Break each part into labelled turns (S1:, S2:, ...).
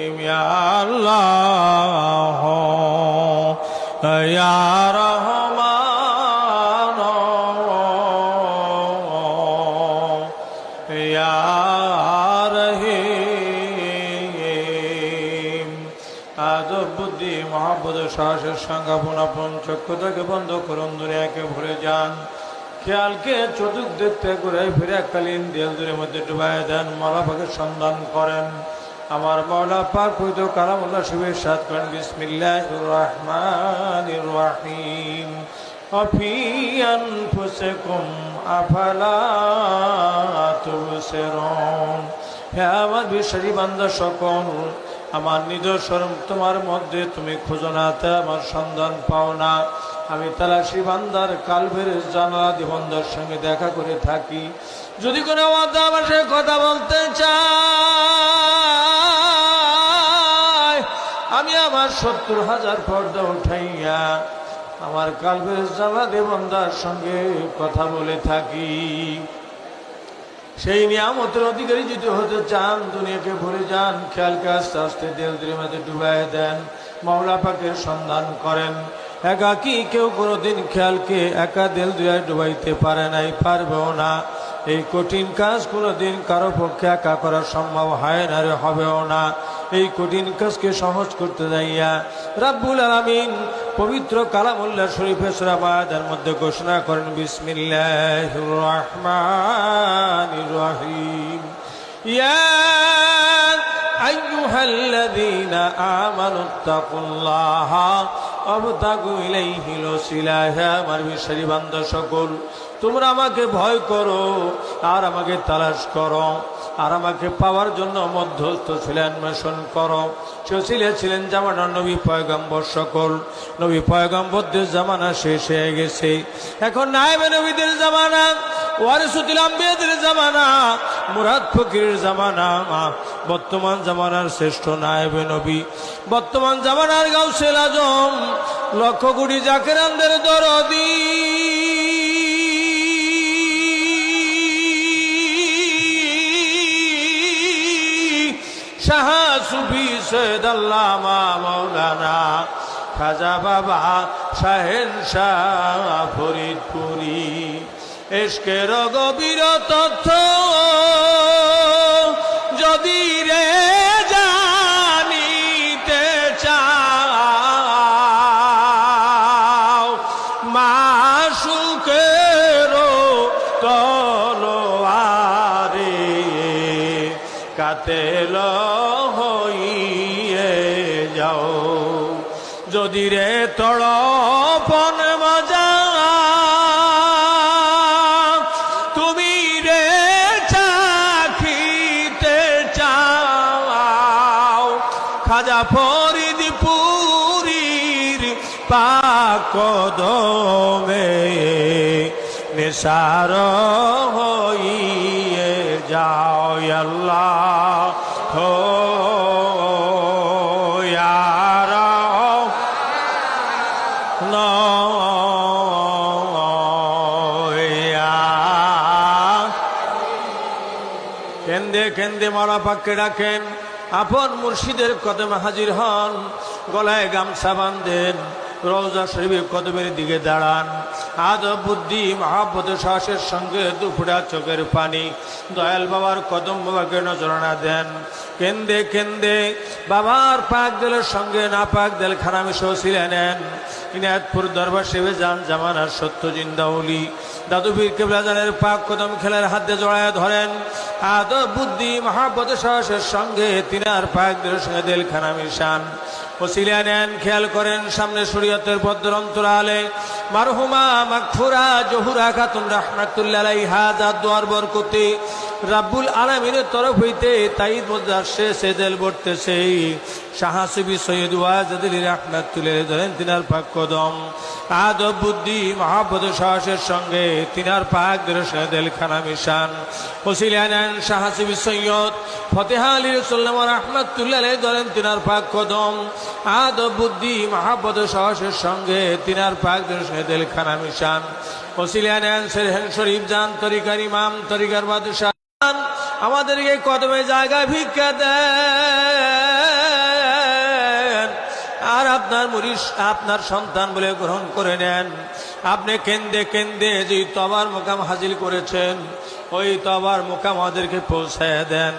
S1: يا الله يا رحمن يا রহিম আদব বুদ্ধি মহাব্বত শ্বাসের সংজ্ঞা পুনাপন চক্ষু থেকে বন্ধ করুন দুনিয়াকে ভুলে যান খেয়ালকে চতুর্দিক থেকে ঘুরে ফিরে এককালীন দেল দূরের মধ্যে ডুবাই দেন মালাপাকের সন্ধান করেন আমার মৌলা পাক হইতো কালামুল্লাহ শিবের সাত করেন বিসমিল্লাহ রহমান রাহিম। অফি আনফুসিকুম আফালা তুবসিরুন। হে আমার বিশ্বাসী বান্দা সকল আমার নিদর্শন, তোমার মধ্যে তুমি খোঁজো না তা, আমার সন্ধান পাও না। আমি তালাশি বান্দার কালভের জানা দিবন্দার সঙ্গে দেখা করে থাকি। যদি কোনো কথা বলতে সত্তর হাজার পর্দা উঠাইয়া আমার কালভের জানালা দিবন্দার সঙ্গে কথা বলে থাকি। সেই নিয়ামতের অধিকারী যদি হতে চান, দুনিয়াকে ভুলে যান, খেয়ালকে আস্তে আস্তে দেল মধ্যে ডুবাই দেন, মাওলা সন্ধান করেন। একাকি কেউ কোনোদিন খেয়ালকে একা দেল দুয়ায় ডুবাইতে পারে নাই, পারবেও না। এই কঠিন কাজ কোনোদিন কারও পক্ষে একা করা সম্ভব হয় না রে, হবেও না। এই কঠিন কাজকে সহজ করতে যাইয়া রাব্বুল আলামিন পবিত্র কালামুল্লাহ শরীফের সুরাবাদের মধ্যে ঘোষণা করেন বিসমিল্লাহ রহমান রহিম ইয়া أيها الذين آمنوا اتقوا الله وابتغوا إليه الوسيلة হে আমার বিশ্বাসী বান্দা সকল তোমরা আমাকে ভয় করো আর আমাকে তালাশ করো আর আমাকে পাওয়ার জন্য মধ্যস্থ ছিলেন, মেশন করো। চছিলে ছিলেন জামানা নবী পয়গম্বর সকল। নবী পয়গম্বরদের জামানা শেষ হয়ে গেছে। এখন নাইবে নবীদের জামানা জামানা, মুরাদ জামানা বর্তমান জামানার শ্রেষ্ঠ নায়েবে নবী। বর্তমান জামানার গাউসেল আজম, লক্ষ কোটি জাকেরানদের দরদি। শাহ সুফি সৈয়দ আল্লামা মৌলানা খাজা বাবা শাহেন শাহ ফরিদপুরি। এসকের গভীর তথ্য কাতেল হইয়ে যাও। যদি রে তড়পন মজা তুমি রে চাখিতে চাও। খাজা ফরিদ পুরীর পাকদমে নিসার হইয়ে যাও আল্লাহ। হো কেন্দে কেন্দে মারা পাককে ডাকেন। আপন মুর্শিদের কদমে হাজির হন। গলায় গামছা বান্ধেন রোজা শরীফের কদমের দিকে দাঁড়ান। আদব বুদ্ধি মহাব্বত শ্বাসের সঙ্গে দুপুরা চোখের পানি। দয়াল বাবার কদম বাবাকে নজরানা দেন। কেন্দে কেন্দে বাবার পাক দেলের সঙ্গে না পাক দেল খানামিশও ছিলেন নেন। ইনায়তপুর দরবার সেবে যান জামানার সত্য জিন্দাউলি। দাদুবীর কেবলাজানের পাক কদম খেলার হাতে জড়ায় ধরেন। আদব বুদ্ধি মহাব্বত সাহসের সঙ্গে তিনার পাক দলের সঙ্গে দেলখানা মিশান ওসিলা নেন, খেয়াল করেন, সামনে শরীয়তের ভদ্র অন্তরালে, মারহুমা মাকফুরা জহুরা খাতুন রাহমাতুল্লাহ হাজার দোয়ার বরকতি রাব্বুল আলমিনের তরফ হইতে মজার সে সেদেল বর্তেছে শাহাসিবি সৈয়দ ওয়াজদিল রহমাত তুলে ধরেন তিনার পাক কদম। আদব, বুদ্ধি, মহাব্বত, সাহসের সঙ্গে তিনার পাক দেল খানা মিশান। ওসিলা নেন শাহাসিবি সৈয়দ ফতেহা আলী রসুল্লাম রহমাতুল্লাহ ধরেন তিনার পাক কদম। আদব, বুদ্ধি, মহাব্বত, সাহসের সঙ্গে তিনার পাক দেল খানা মিশান। ওসিলা নেন সেরহেন শরীফ জান, তরিকার ইমাম, তরিকার বাদশাহ আমাদেরকে কদমে জায়গা ভিক্ষা দেন। আর আপনার মুরিশ আপনার সন্তান বলে গ্রহণ করে নেন। আপনি কেন্দে কেন্দে যে তবার মোকাম হাজির করেছেন, ওই তবার মোকাম আমাদেরকে পৌঁছায় দেন।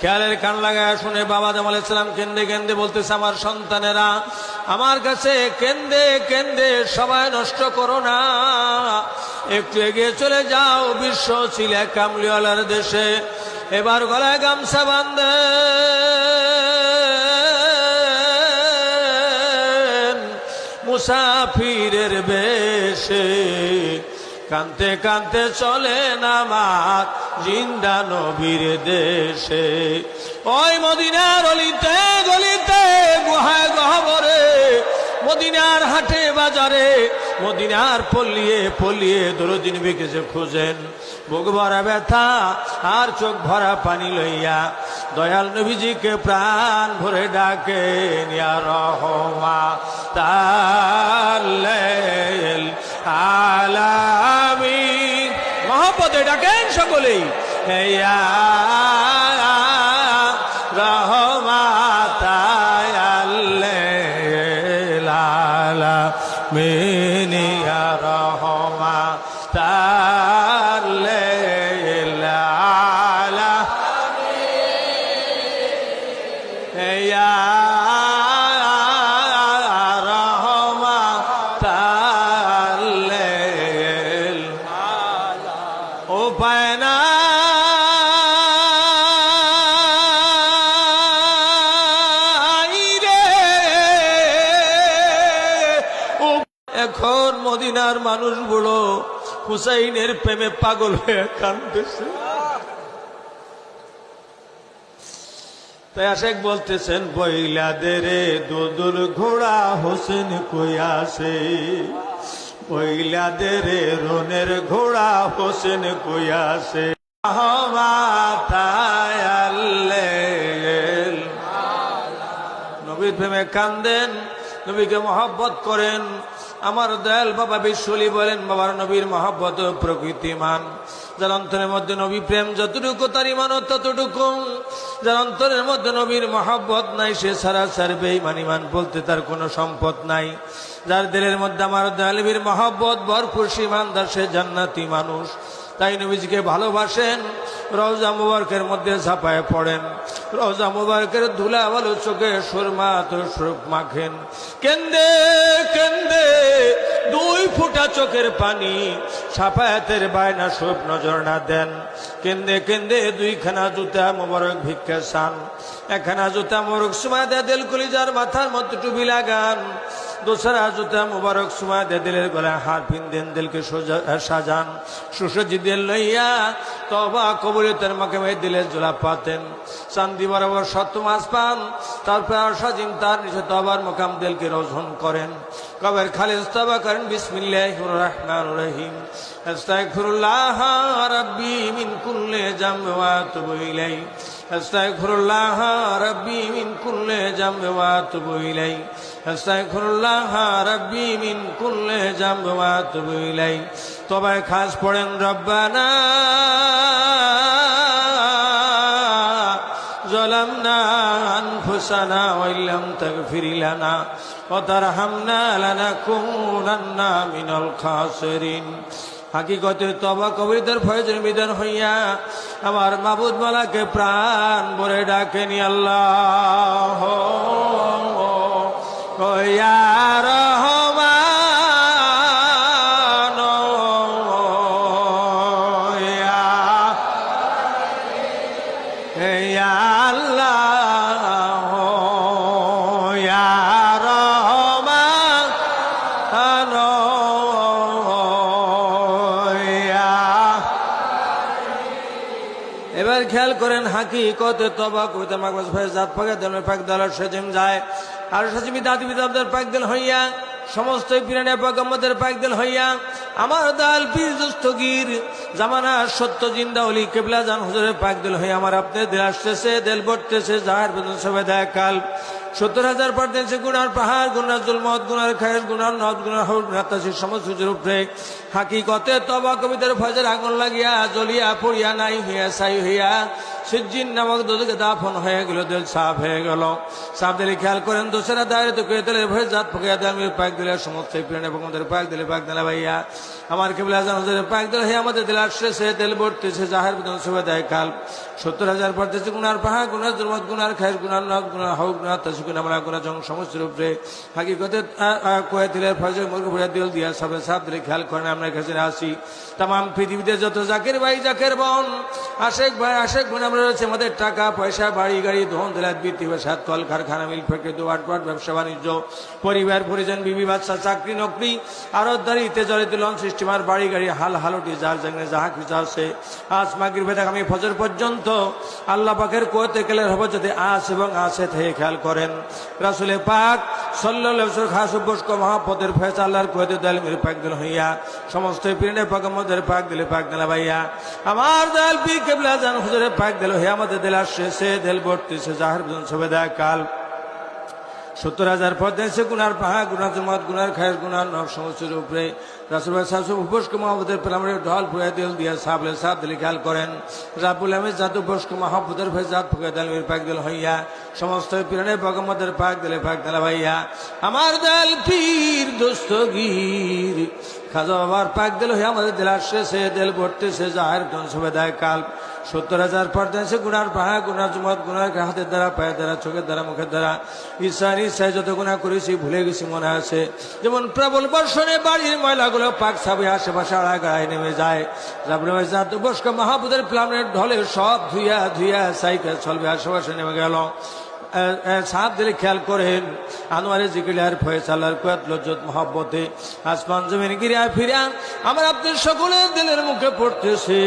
S1: খেয়ালের কান লাগায় শুনে বাবা জামাল ইসলাম কেন্দে কেন্দে বলতেছে, আমার সন্তানেরা, আমার কাছে কেন্দে কেন্দে সবাই নষ্ট করো না। একটু এগিয়ে চলে যাও, বিশ্ব ছিলে কামলিওয়ালার দেশে। এবার গলায় গামছা বান্ধে মুসাফিরের বেশে কানতে কানতে চলে নামার জিন্দা নবীর দেশে। ওই মদিনার অলিতে গলিতে গুহায় গহবরে মদিনার হাটে বাজারে, মদিনার পল্লিয়ে পল্লিয়ে দরদিন বিকেছে খুঁজেন। বুক ভরা ব্যথা, আর চোখ ভরা পানি লইয়া দয়াল নবীজিকে প্রাণ ভরে ডাকে রহমা তাল্লেল আলামি মহাপদে ডাকেন সকলেই হেয়া মদিনার মানুষগুলো হুসাইনের প্রেমে পাগল হয়ে কান্দতেছে তাই বলতেছেন বইলাদের দুদুল ঘোড়া, হোসেন কইয়াছে বইলাদের রনের ঘোড়া, হোসেন কইয়াছে নবীর প্রেমে কান্দেন, নবীকে মহব্বত করেন আমার দয়াল বাবা বিশ্বলি বলেন, বাবার নবীর মহব্বত প্রকৃতিমান। যার অন্তরের মধ্যে নবী প্রেম যতটুকু, তার ইমান ততটুকু। যার অন্তরের মধ্যে নবীর মহাব্বত নাই, সে সারা সারবে মানিমান বলতে তার কোনো সম্পদ নাই। যার দিলের মধ্যে আমার দয়ালবীর মহব্বত ভরপুর সীমানদার, সে জান্নাতি মানুষ। তাই নবীজিকে ভালোবাসেন, রওজা মুবারকের মধ্যে ঝাঁপায় পড়েন। রওজা মুবারকের ধুলা ভালো চোখে সুরমা, তো সুরপ মাখেন। কেন্দে কেন্দে, দুই ফুটা চোখের পানি সাফায়াতের বায়না সুপ নজর না দেন। কেন্দে কেন্দে, দুইখানা জুতা মুবারক ভিক্ষা সান একখানা জুতা মোরক সময় দে দিল, কলিজার মাথার মতো টুপি লাগান। দোসরা জুতা মুবারক সময় দে দিলের গলায় হার পিন্দেন দিলকে সাজান। সুসজ্জি দিল লইয়া তবা তার মাকে মেয়ে দিলে জোলা পাতেন। চান্দি বরাবর সত্য মাস পান, তারপর সাজিম তার নিচে তবার মোকাম দিলকে রোজন করেন। কবের খালিজ তবা করেন বিসমিল্লাহ রহমান রহিম আস্তাগফিরুল্লাহ রাব্বি মিন কুল্লি জামবি ওয়া আতুবু ইলাইহি আস্তাগফিরুল্লাহ রাব্বি মিন কুল্লি জামবি ওয়া আতুবু ইলাইহি আস্তাগফিরুল্লাহ রাব্বি মিন কুল্লি জামবি ওয়া আতুবু ইলাইহি তবায় খাস পড়েন রব্বানা ظلمنا أنفسنا وإن لم تغفر لنا وترحمنا لنكونن من الخاسرين হাকিকতে তবা কবিতার ফয়জের বিধান হইয়া আমার মাবুদ মালাকে প্রাণ ভরে ডাকেনি আল্লাহ কয়া এবার খেয়াল করেন হাকি কত তবা কবিতা মাগবাজ ভাই জাত পাকে দলের পাক দলের সেজিম যায়। আর সচিবী দাদি বিদাবদের পাক দিল হইয়া সমস্ত পিরানে পাগম্মদের পাক দিল হইয়া, আমার দাল পীর দস্তগীর জামানা সত্য জিন্দা অলি কেবলা জান হুজুরের পাক দিল হইয়া, আমার আপনি দিল আসতেছে, দেল বটতেছে জাহার বেদন সবাই দেখ কাল সত্তর হাজার পারতেছে গুনার পাহাড়, গুনার জুলমত, গুনার খায়ের গুনার নদ গুনার হল গুনাতাসির সমস্ত উপরে হাকিকতে তবা কবিতার ফজর আগুন লাগিয়া জ্বলিয়া পড়িয়া নাই হইয়া সাই হইয়া সিজ্জিন নামক দুদিকে দাফন হয়ে গেল, দিল সাফ হয়ে গেল। সাফ দিলে খেয়াল করেন দোসরা দায়ের তো কে দিলে ভয়ে জাত ফুকে আমি পাক দিলে, সমস্ত প্রেরণ এবং আমাদের পাক দিলে পাক দিলে ভাইয়া। আমার কেবলা জানো যে পাক দিলে হে আমাদের দিল আসছে তেল ভর্তিছে জাহের বিদন সুবে দেয় কাল। সত্তর হাজার পড়তেছে গুনার পাহা, গুনার জুরমত গুনার খায়ের গুনার নব গুনার হক গুনার তাসুকুন আমরা গুনার জং সমস্ত রূপে হাকিকতে কয়ে দিলের ফজর, মুরগ ভরে দিল দিয়া সবে সাপ দিলে খেয়াল করেন আমরা কাছে আসি। তাম পৃথিবীতে যত জাকের ভাই, জাকের বোন, আশেক ভাই, আশেক বোন আমরা রয়েছে, আমাদের টাকা, পয়সা, বাড়ি, গাড়ি, ধন, দিলাত, বৃত্তি সাত কল কারখানা, মিল ফেকে দোয়াট পাট, ব্যবসা, বাণিজ্য, পরিবার, পরিজন, বিবি, বাচ্চা, চাকরি, নকরি, আরও দাঁড়িয়ে জড়িত লন সিস্টেমার বাড়ি গাড়ি হাল হালটি যার জানে যাহা কিছু আছে। আজ মাগির ভেদা আমি ফজর পর্যন্ত আল্লাহ পাকের কোয়াতে গেলে হবে যদি আস এবং আসে থেকে খেয়াল করেন। রাসুলে পাক সল্লাহ খাস উপস্ক মহাপদের ফেস আল্লাহর কোয়াতে দাল মেরে পাক দিল হইয়া। সমস্ত পিড়ে পাক মদের পাক দিলে পাক দিলা ভাইয়া। আমার দাল পি কেবলা জান হুজুরে পাক দিল হইয়া আমাদের দিল সে দিল বর্তিছে জাহার বিজন সবে দেয় কাল। সত্তর হাজার পদ্মাশে গুনার পাহা, গুনার জমাত, গুনার খায়ের, গুনার নব সমস্যার উপরে। রাসুল শাসু উপস্ক মহাবুদের পেলামের ঢল ফুয়ে দিল, দিয়া সাবলে সাব দিলে খেয়াল করেন। রাবুল আহমেদ জাত উপস্ক মহাবুদের ভাই জাত ফুকে দিল পাক দিল, হইয়া। সমস্ত পিরানে বগমদের পাক দিলে, পাক দিলা, ভাইয়া। আমার দল পীর দোস্তগীর খাজা বাবার পাক দিল, হইয়া আমাদের দিল আসছে, সে দিল ভরতেছে, জাহের জন সবে কাল। সত্তর হাজার পর্দায় গুনার পাহা, গুনার জুমত, গুনার হাতের দ্বারা, পায়ের দ্বারা, চোখের দ্বারা, মুখের দ্বারা। ঈশ্বর ঈশ্বর যত গুণা করেছি, ভুলে গেছি, মনে আছে। যেমন প্রবল বর্ষণে বাড়ির ময়লাগুলো পাক সাবে, আশেপাশে আড়া গাড়ায় নেমে যায়। তারপরে বস্ক মহাপুদের প্লামের ঢলে সব ধুইয়া ধুইয়া সাইকেল চলবে, আশেপাশে নেমে গেল। দিলে খেয়াল করেন আনোয়ারে জিকিলার ফয়সালার কুয়াত লজ্জত মহব্বতে আসমান জমিন গিরিয়া ফিরিয়া আমার আপনার সকলের দিলের মুখে পড়তেছে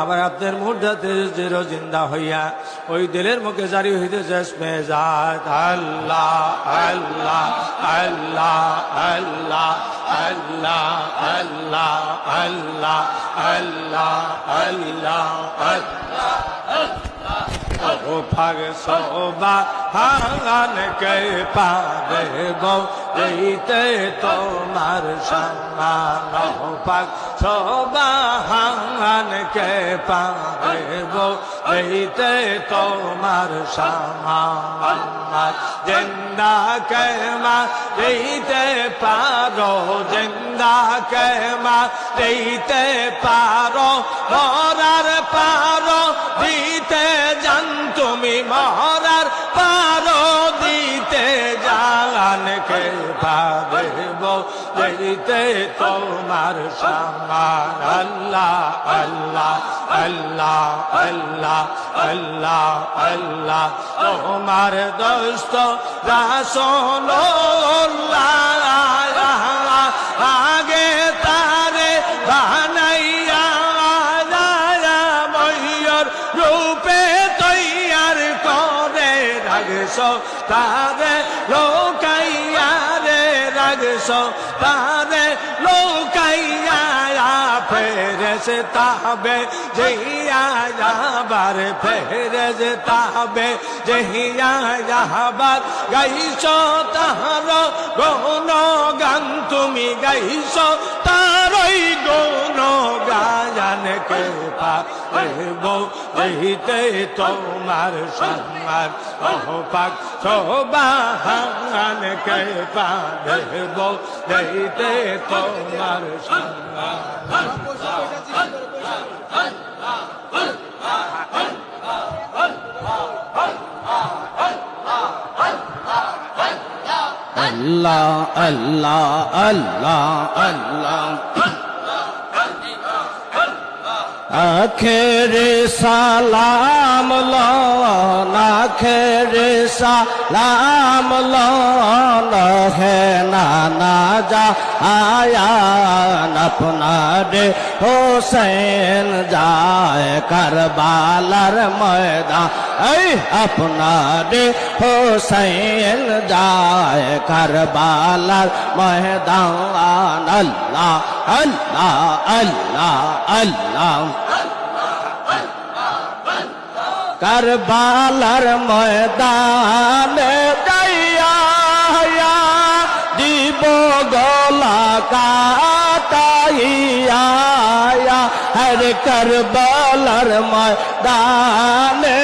S1: আবার আপনার মুর্দাতে যে জিন্দা হইয়া ওই দিলের মুখে জারি হইতে জসমে জাত আল্লাহ আল্লাহ আল্লাহ আল্লাহ আল্লাহ আল্লাহ আল্লাহ আল্লাহ আল্লাহ আল্লাহ ফাগ সোবা হান কে পারে গো? তোমার সম্মান ফাগ সোবা হান কে পারে গো? তোমার সম্মান জিন্দা কে মা পারো? জিন্দা কে মা পারো? মরার পারো দিতে তোমার সমান আল্লাহ আল্লাহ আল্লাহ আল্লাহ আল্লাহ আল্লাহ। তোমার দোস্ত রাসন আগে তারে বানাইয়া ময়ূর রূপে তৈয়ার করে রাগস তারে রে সোপানে লোকাইয়া ফেরেস্তাবে জহিয়া যাবার ফেরেস্তাবে জহিয়া যাবার। গাইছ তাহার গহন গান তুমি গাইছ তারই দেব দেহিতে তোমার সম্মান অহ পাক সোবাহান কে পা দেব দেহিতে তোমার সম্মান
S2: Allah, Allah, Allah, Allah. আখেরে সালাম লন, আখেরে সালাম লন হে নানা যা আয়ান আপনারে হোসেন যায় কারবালার ময়দান। এই আপনারে হোসেন যায় কারবালার ময়দান। আল্লাহ আল্লাহ আল্লাহ আল্লাহ। কারবালার ময়দানে যাইয়া দিব গলা কাটাইয়া হে কারবালার ময়দানে